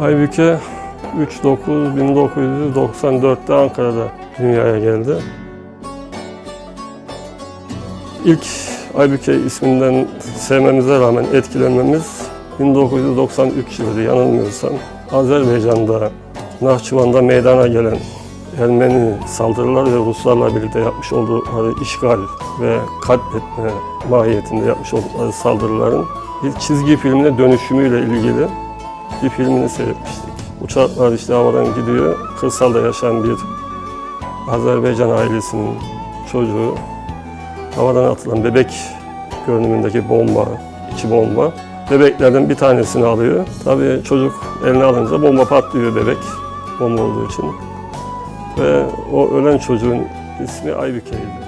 Aybüke 3-9-1994'te Ankara'da dünyaya geldi. İlk Aybüke isminden sevmemize rağmen etkilenmemiz 1993 yılıydı yanılmıyorsam. Azerbaycan'da, Nahçıvan'da meydana gelen Ermeni saldırılar ve Ruslarla birlikte yapmış oldukları işgal ve katletme mahiyetinde yapmış oldukları saldırıların bir çizgi filmine dönüşümüyle ilgili bir filmini seyretmiştik. Uçaklar işte havadan gidiyor, kırsalda yaşayan bir Azerbaycan ailesinin çocuğu havadan atılan bebek görünümündeki bomba, iki bomba. Bebeklerden bir tanesini alıyor. Tabii çocuk eline alınca bomba patlıyor bebek, bomba olduğu için. Ve o ölen çocuğun ismi Aybüke'ydi.